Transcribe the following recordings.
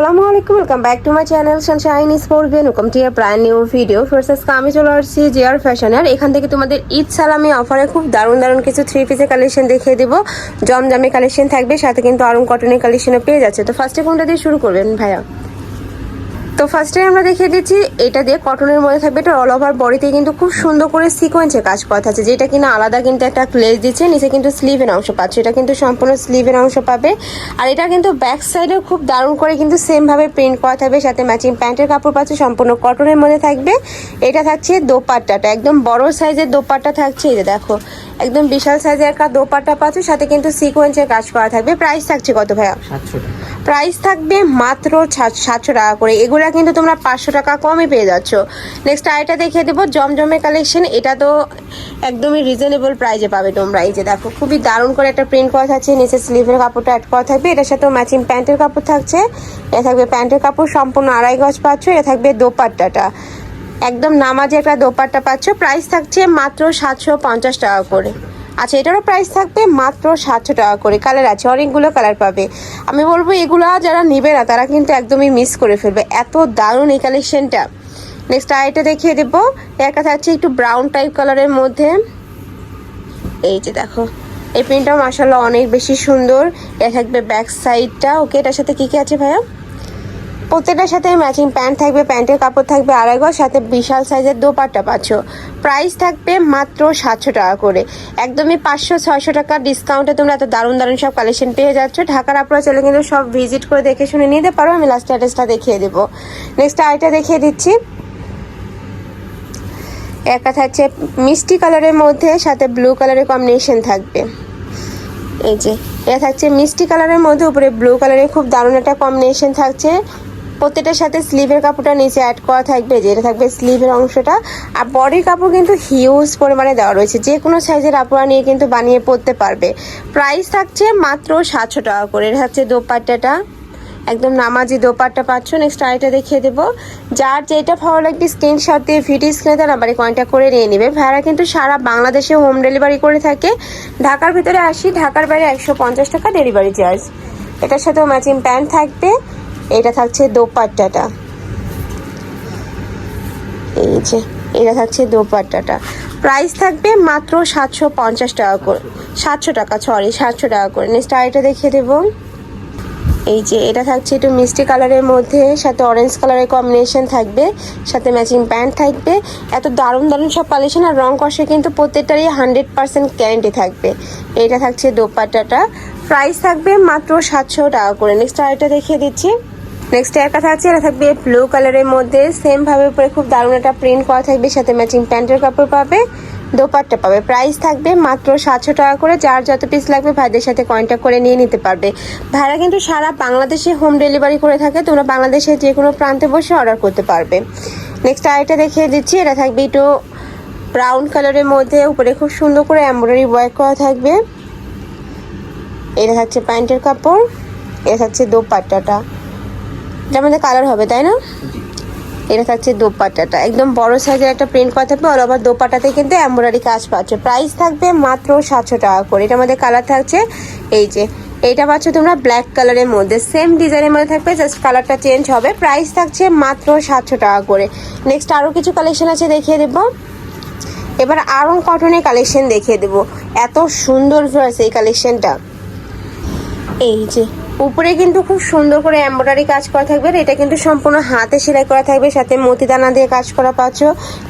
আসসালামু আলাইকুম welcome back to my channel sunshine sport when welcome to your brand new video first আমি চলে আসছি জিয়ার ফ্যাশনের এখান থেকে তোমাদের ঈদ সালামি অফারে খুব দারুণ দারুণ কিছু থ্রি পিসের কালেকশন দেখিয়ে দেবো। জমজমে কালেকশন থাকবে, সাথে কিন্তু আরং কটনের কালেকশনও পেয়ে যাচ্ছে। তো ফার্স্টে কোনটা দিয়ে শুরু করবেন ভাইয়া? তো ফার্স্টে আমরা দেখিয়ে দিচ্ছি, এটা দিয়ে কটনের মধ্যে থাকবে, এটা অল ওভার বডিতে কিন্তু খুব সুন্দর করে সিকোয়েন্সে কাজ করা থাকছে যেটা কিনা আলাদা কিন্তু একটা ক্লেজ দিচ্ছে, নিচে কিন্তু স্লিভের অংশ পাচ্ছে। এটা কিন্তু সম্পূর্ণ স্লিভের অংশ পাবে। আর এটা কিন্তু ব্যাক সাইডে খুব দারুণ করে কিন্তু সেম ভাবে প্রিন্ট করা থাকবে, সাথে ম্যাচিং প্যান্টের কাপড় পাচ্ছে, সম্পূর্ণ কটনের মধ্যে থাকবে। এটা থাকছে দোপাট্টাটা, একদম বড় সাইজের দোপাট্টা থাকছে যে দেখো। একদম বিশাল সাইজের একটা দোপাট্টা পাচ্ছে, সাথে কিন্তু সিকোয়েন্সের কাজ করা থাকবে। প্রাইস থাকছে কত ভাইয়া? সাতশো টাকা। প্রাইস থাকবে মাত্র সাতশো টাকা করে। এগুলা কিন্তু তোমরা পাঁচশো টাকা কমে পেয়ে যাচ্ছ। নেক্সট আরেকটা দেখিয়ে দেবো, জমজমের কালেকশন এটা তো একদমই রিজনেবল প্রাইজে পাবে তোমরা। এই যে দেখো, খুবই দারুণ করে একটা প্রিন্ট করা থাকছে, নিচে স্লিভের কাপড়টা অ্যাড করা থাকবে। এটার সাথেও ম্যাচিং প্যান্টের কাপড় থাকছে। এটা থাকবে প্যান্টের কাপড়, সম্পূর্ণ আড়াই গজ পাচ্ছ। এটা থাকবে দোপাট্টাটা। একদম নামাজে একটা দোপাট্টা পাচ্ছ। প্রাইস থাকছে মাত্র সাতশো পঞ্চাশ টাকা করে। আচ্ছা এটারও প্রাইস থাকবে মাত্র সাতশো টাকা করে। কালার আছে, অনেকগুলো কালার পাবে। আমি বলব এগুলো যারা নেবে না, তারা কিন্তু একদমই মিস করে ফেলবে। এত দারুণ এই কালেকশনটা নেক্সট আরেকটা দেখিয়ে দেবো। একটা থাকছে একটু ব্রাউন টাইপ কালারের মধ্যে। এই যে দেখো, এই প্রিন্টটাও মাসাল্লাহ অনেক বেশি সুন্দর। এটা থাকবে ব্যাক সাইডটা ওকে এটার সাথে কী কী আছে ভাইয়া? প্রত্যেকটার সাথে ম্যাচিং প্যান্ট থাকবে, প্যান্টের কাপড় থাকবে আড়াই গজ সাথে বিশাল সাইজের দোপাট্টা পাচ্ছ। প্রাইস থাকবে মাত্র সাতশো টাকা করে। একদমই পাঁচশো, ছয়শো টাকা ডিসকাউন্টে তোমরা এত দারুণ দারুণ সব কালেকশন পেয়ে যাচ্ছ। ঢাকার আপনারা চলে কিন্তু সব ভিজিট করে দেখে শুনে নিতে পারো। আমি লাস্ট অ্যাড্রেসটা দেখিয়ে দেবো। নেক্সট আইটা দেখিয়ে দিচ্ছি। একটা থাকছে মিষ্টি কালারের মধ্যে, সাথে ব্লু কালারের কম্বিনেশন থাকবে। এই যে, এটা থাকছে মিষ্টি কালারের মধ্যে, উপরে ব্লু কালারের খুব দারুণ একটা কম্বিনেশন থাকছে। প্রত্যেকটার সাথে স্লিভের কাপড়টা নিচে অ্যাড করা থাকবে, যেটা থাকবে স্লিভের অংশটা। আর বডির কাপড় কিন্তু হিউজ পরিমাণে দেওয়া রয়েছে। যে কোনো সাইজের আপুরা নিয়ে কিন্তু বানিয়ে পরতে পারবে। প্রাইস থাকছে মাত্র সাতশো টাকা করে। এটা হচ্ছে দোপাট্টাটা। একদম নামাজি দোপাট্টা পাচ্ছ। নেক্সট আরেকটা দেখিয়ে দেবো। যার যেটা ভালো লাগবে স্ক্রিনশট দিয়ে ভিডিও স্ক্রিনে তার নাম্বারে কন্ট্যাক্ট করে নিয়ে নেবে। ভাড়া কিন্তু সারা বাংলাদেশে হোম ডেলিভারি করে থাকে। ঢাকার ভিতরে আসি। ঢাকার বাইরে একশো পঞ্চাশ টাকা ডেলিভারি চার্জ এটার সাথেও ম্যাচিং প্যান্ট থাকবে। এটা থাকছে দোপাট্টাটা। এই যে, এটা থাকছে দোপাট্টাটা। প্রাইস থাকবে মাত্র সাতশো পঞ্চাশ টাকা করে। সাতশো টাকা সরি সাতশো টাকা করে। নেক্সট আরেকটা দেখিয়ে দেবো। এই যে, এটা থাকছে একটু মিষ্টি কালারের মধ্যে, সাথে অরেঞ্জ কালারের কম্বিনেশন থাকবে, সাথে ম্যাচিং প্যান্ট থাকবে। এত দারুণ দারুণ সব কালেকশন আর রং কষে কিন্তু প্রত্যেকটারই হান্ড্রেড পার্সেন্ট গ্যারেন্টি থাকবে। এটা থাকছে দোপাট্টাটা। প্রাইস থাকবে মাত্র সাতশো টাকা করে। নেক্সট আরেকটা দেখিয়ে দিচ্ছি। নেক্সট একটা আছে, এটা থাকবে ব্লু কালারের মধ্যে। সেম ভাবে উপরে খুব দারুণ একটা প্রিন্ট করা থাকবে, সাথে ম্যাচিং প্যান্টের কাপড় পাবে, দোপাট্টা পাবে। প্রাইস থাকবে মাত্র সাতশো টাকা করে, যার যত পিস লাগবে ভাইদের সাথে কন্ট্যাক্ট করে নিয়ে নিতে পারবে। ভাইরা কিন্তু সারা বাংলাদেশে হোম ডেলিভারি করে থাকে, তোমরা বাংলাদেশের যে কোনো প্রান্তে বসে অর্ডার করতে পারবে। নেক্সট আরেকটা দেখিয়ে দিচ্ছি, এটা থাকবে একটু ব্রাউন কালারের মধ্যে, উপরে খুব সুন্দর করে এমব্রয়ডারি ওয়ার্ক করা থাকবে। এটা থাকছে প্যান্টের কাপড়, এটা থাকছে দোপাট্টাটা। এটার মধ্যে কালার হবে, তাই না? এটা থাকছে দোপাট্টাটা। একদম বড় সাইজের একটা প্রিন্ট করা থাকবে অল ওভার দোপাট্টাতে কিন্তু এমব্রয়ডারি কাজ পাচ্ছে। প্রাইস থাকবে মাত্র সাতশো টাকা করে। এটার মধ্যে কালার থাকছে এই যে, এইটা পাচ্ছ তোমরা ব্ল্যাক কালারের মধ্যে। সেম ডিজাইনের মধ্যে থাকবে জাস্ট কালারটা চেঞ্জ হবে। প্রাইস থাকছে মাত্র সাতশো টাকা করে। নেক্সট আরও কিছু কালেকশন আছে দেখিয়ে দেবো। এবার আরও কটনের কালেকশন দেখিয়ে দেবো। এত সুন্দর আছে এই কালেকশনটা এই যে উপরে কিন্তু খুব সুন্দর করে এমব্রয়ডারি কাজ করা থাকবে এটা কিন্তু সম্পূর্ণ হাতে সেলাই করা থাকবে, সাথে মতিদানা দিয়ে কাজ করা পাচ্ছ।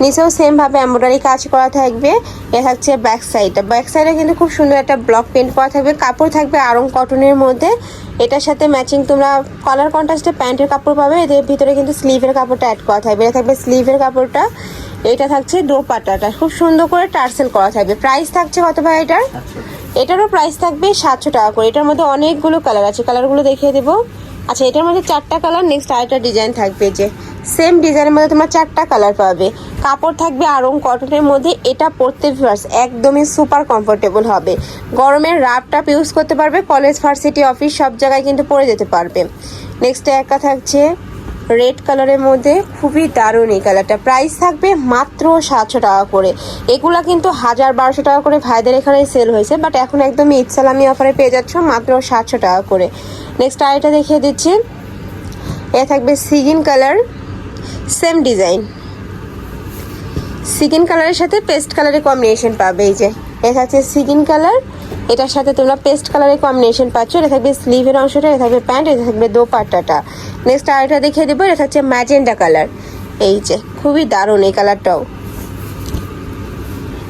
নিচেও সেম ভাবে এমব্রয়ডারি কাজ করা থাকবে। এ থাকছে ব্যাক সাইডটা ব্যাক সাইডে কিন্তু খুব সুন্দর একটা ব্লক প্রিন্ট করা থাকবে। কাপড় থাকবে আরং কটনের মধ্যে। এটার সাথে ম্যাচিং তোমরা কালার কন্ট্রাস্টে প্যান্টের কাপড় পাবে। এদের ভিতরে কিন্তু স্লিভের কাপড়টা অ্যাড করা থাকবে। এটা থাকবে স্লিভের কাপড়টা। এটা থাকছে দোপাট্টাটা খুব সুন্দর করে টার্সেল করা থাকবে। প্রাইস থাকছে কত ভাই এটার? এটারও প্রাইস থাকবে সাতশো টাকা করে। এটার মধ্যে অনেকগুলো কালার আছে। কালারগুলো দেখিয়ে দেবো। আচ্ছা এটার মধ্যে চারটা কালার নেক্সট আরেকটা ডিজাইন থাকবে যে সেম ডিজাইনের মধ্যে তোমার চারটা কালার পাবে। কাপড় থাকবে আরং কটনের মধ্যে এটা পরতে ভিউয়ার্স একদমই সুপার কমফোর্টেবল হবে। গরমের রাফ টাপ ইউজ করতে পারবে কলেজ ভার্সিটি অফিস সব জায়গায় কিন্তু পরে যেতে পারবে। নেক্সট একা থাকছে রেড কালারের মধ্যে খুবই দারুণ এই কালারটা। প্রাইস থাকবে মাত্র সাতশো টাকা করে। এগুলা কিন্তু হাজার বারোশো টাকা করে ভাইদের এখানে সেল হয়েছে বাট এখন একদম ঈদ সালামি অফারে পেয়ে যাচ্ছ মাত্র সাতশো টাকা করে। নেক্সট আরেকটা দেখিয়ে দিচ্ছি। এটা থাকবে sea green colour same design sea green কালারের সাথে পেস্ট কালারের কম্বিনেশন পাবে এই যে। এ থাকছে সিগিন কালার এটার সাথে তোমরা পেস্ট কালারের কম্বিনেশন পাচ্ছ। এটা থাকবে স্লিভের অংশটা, এটা থাকবে প্যান্ট এটা থাকবে দোপাট্টাটা। নেক্সট আরেকটা দেখিয়ে দেবো, এটা থাকছে ম্যাজেন্ডা কালার এই যে, খুবই দারুণ এই কালারটাও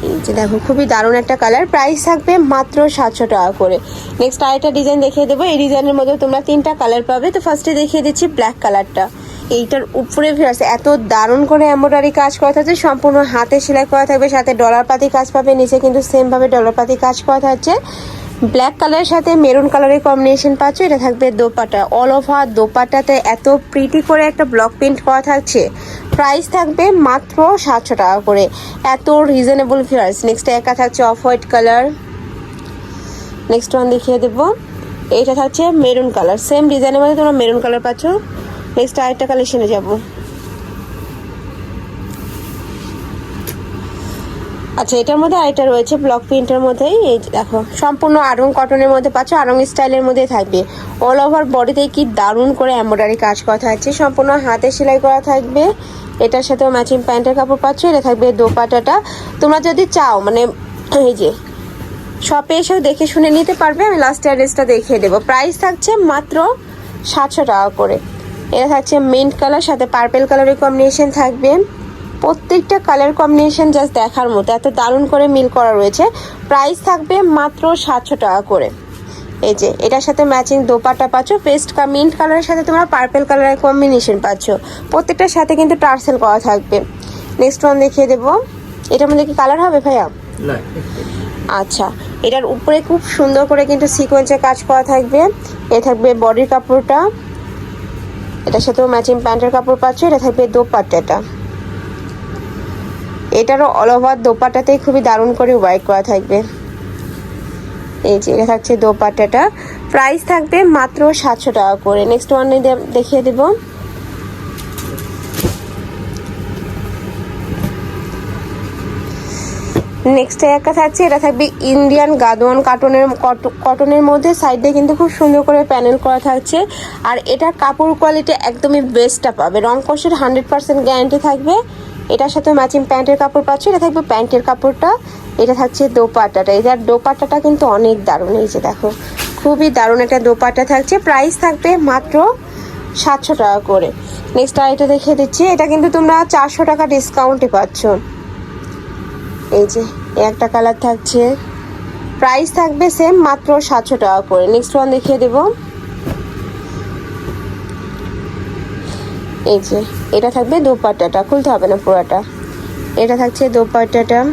এই যে দেখো, খুবই দারুণ একটা কালার প্রাইস থাকবে মাত্র সাতশো টাকা করে। নেক্সট আরেকটা ডিজাইন দেখিয়ে দেবো। এই ডিজাইনের মধ্যে তোমরা তিনটা কালার পাবে। তো ফার্স্টে দেখিয়ে দিচ্ছি ব্ল্যাক কালারটা এইটার উপরে ফিরাছে এত দারুণ করে এমব্রয়ডারি কাজ করা থাকছে। সম্পূর্ণ হাতে সেলাই করা থাকবে, সাথে ডলার পাতি কাজ পাবে, নিচে কিন্তু সেম ভাবে ডলার পাতি কাজ করা থাকছে। ব্ল্যাক কালারের সাথে মেরুন কালারের কম্বিনেশন পাচ্ছ, এটা থাকবে দোপাটা। অল ওভার দোপাটাতে এত প্রিটি করে একটা ব্লক প্রিন্ট করা থাকছে। প্রাইস থাকবে মাত্র সাতশো টাকা করে। এত রিজনেবল ফিয়ার্স নেক্সট একা থাকছে off white colour next one দেখিয়ে দেবো। এটা থাকছে মেরুন কালার সেম ডিজাইনের মধ্যে তোমরা মেরুন কালার পাচ্ছ। নেক্সট আরেকটা কালেকশনে যাব। আচ্ছা এটার মধ্যে আরেকটা রয়েছে ব্লক প্রিন্টের মধ্যেই। এই দেখো, সম্পূর্ণ আরং কটনের মধ্যে পাচ্ছ, আরং স্টাইলের মধ্যে থাকবে। অল ওভার বডিতে কি দারুণ করে এমব্রয়ডারি কাজ করা থাকছে। সম্পূর্ণ হাতে সেলাই করা থাকবে। এটার সাথেও ম্যাচিং প্যান্টের কাপড় পাচ্ছ, এটা থাকবে দোপাটাটা তোমরা যদি চাও মানে এই যে শপে এসেও দেখে শুনে নিতে পারবে। আমি লাস্ট অ্যাড্রেসটা দেখিয়ে দেবো। প্রাইস থাকছে মাত্র সাতশো টাকা করে। এটা থাকছে মিন্ট কালার সাথে পার্পেল কালারের কম্বিনেশন থাকবে। প্রত্যেকটা কালার কম্বিনেশন জাস্ট দেখার মতো এত দারুণ করে মিল করা রয়েছে। প্রাইস থাকবে মাত্র সাতশো টাকা করে। এই যে এটার সাথে ম্যাচিং দোপাটা পাচ্ছ পেস্ট মিন্ট কালারের সাথে তোমরা পার্পেল কালারের কম্বিনেশন পাচ্ছ। প্রত্যেকটার সাথে কিন্তু টার্সেল করা থাকবে। নেক্সট ওয়ান দেখিয়ে দেবো। এটার মধ্যে কি কালার হবে ভাইয়া? আচ্ছা এটার উপরে খুব সুন্দর করে কিন্তু সিকোয়েন্সের কাজ করা থাকবে। এ থাকবে বডির কাপড়টা। এটার সাথেও ম্যাচিং প্যান্টের কাপড় পাচ্ছ, এটা থাকবে দোপাট্টাটা। এটারও অল ওভার দোপাট্টাতেই খুবই দারুণ করে ওয়ার্ক করা থাকবে। এই যে, এটা থাকছে দোপাট্টাটা। প্রাইস থাকবে মাত্র সাতশো টাকা করে। নেক্সট ওয়ান দেখিয়ে দেবো। নেক্সট একটা থাকছে এটা থাকবে ইন্ডিয়ান গাদোয়ান কাটনের কটনের মধ্যে সাইডে কিন্তু খুব সুন্দর করে প্যানেল করা থাকছে। আর এটা কাপড় কোয়ালিটি একদমই বেস্টটা পাবে। রং কষের হান্ড্রেড পার্সেন্ট গ্যারান্টি থাকবে। এটার সাথে ম্যাচিং প্যান্টের কাপড় পাচ্ছে, এটা থাকবে প্যান্টের কাপড়টা। এটা থাকছে দোপাট্টাটা। এটার দোপাট্টাটা কিন্তু অনেক দারুণ। এই যে দেখো, খুবই দারুণ একটা দোপাট্টা থাকছে। প্রাইস থাকবে মাত্র সাতশো টাকা করে। নেক্সট আর এটা দেখিয়ে দিচ্ছি। এটা কিন্তু তোমরা চারশো টাকা ডিসকাউন্টে পাচ্ছ। এই যে একটা কালার থাকছে। প্রাইস থাকবে সেম মাত্র সাতশো টাকা করে। নেক্সট ওয়ান দেখিয়ে দেব। এই যে, এটা থাকবে দোপাট্টাটা, খুলতে হবে না পুরোটা। এটা থাকছে দোপাট্টাটা।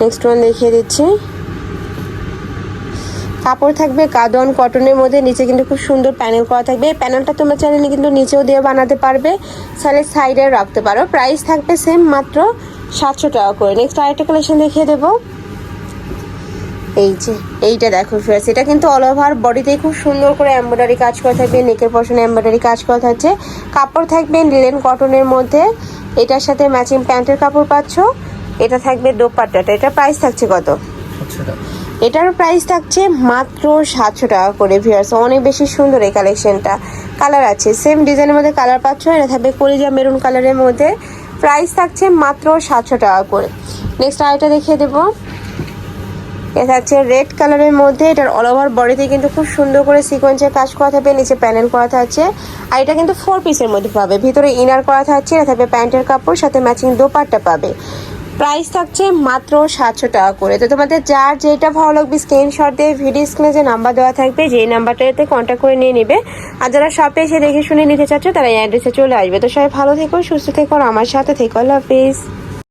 নেক্সট ওয়ান দেখিয়ে দিচ্ছি। কাপড় থাকবে কাদন কটনের মধ্যে। নিচে কিন্তু খুব সুন্দর প্যানেল করা থাকবে। এই প্যানেলটা তোমরা চাইলে কিন্তু নিচেও দিয়ে বানাতে পারবে। চাইলে সাইডে রাখতে পারো। প্রাইস থাকবে সেম মাত্র সাতশো টাকা করে। নেক্সট আরেকটা কালেকশন দেখিয়ে দেবো। এই যে এইটা দেখো ফ্রেন্ডস এটা কিন্তু অল ওভার বডিতেই খুব সুন্দর করে এমব্রয়ডারি কাজ করা থাকবে নেকের পশনে এমব্রয়ডারি কাজ করা থাকছে। কাপড় থাকবে লিলেন কটনের মধ্যে। এটার সাথে ম্যাচিং প্যান্টের কাপড় পাচ্ছ। এটা থাকবে দোপাট্টাটা। এটা প্রাইস থাকছে কত? এটার প্রাইস থাকছে মাত্র সাতশো টাকা করে ভিউয়ার্স অনেক বেশি সুন্দর এই কালেকশনটা কালার আছে সেম ডিজাইনের মধ্যে কালার পাচ্ছ। এটা থাকবে কলিজা মেরুন কালারের মধ্যে। প্রাইস থাকছে মাত্র সাতশো টাকা করে। নেক্সট আরেকটা দেখিয়ে দেবো। এটা থাকছে রেড কালারের মধ্যে, এটার অল ওভার বডিতে কিন্তু খুব সুন্দর করে সিকোয়েন্সের কাজ করা থাকবে, নিচে প্যানেল করা থাকছে। আর এটা কিন্তু ফোর পিসের মধ্যে পাবে। ভিতরে ইনার করা থাকছে, এটা থাকবে প্যান্টের কাপড়, সাথে ম্যাচিং দোপাট্টা পাবে। প্রাইস থাকছে মাত্র সাতশো টাকা করে। তো তোমাদের যার যেটা ভালো লাগবে স্ক্রিনশট দিয়ে ভিডিও স্ক্রিনে যে নাম্বার দেওয়া থাকবে, যেই নাম্বারটাতে কন্ট্যাক্ট করে নিয়ে নেবে। আর যারা শপে এসে দেখে শুনে নিতে চাচ্ছ, তারা এই অ্যাড্রেসে চলে আসবে। তো সবাই ভালো থেকো, সুস্থ থেকো আমার সাথে থেকো। আল্লাহ হাফিজ।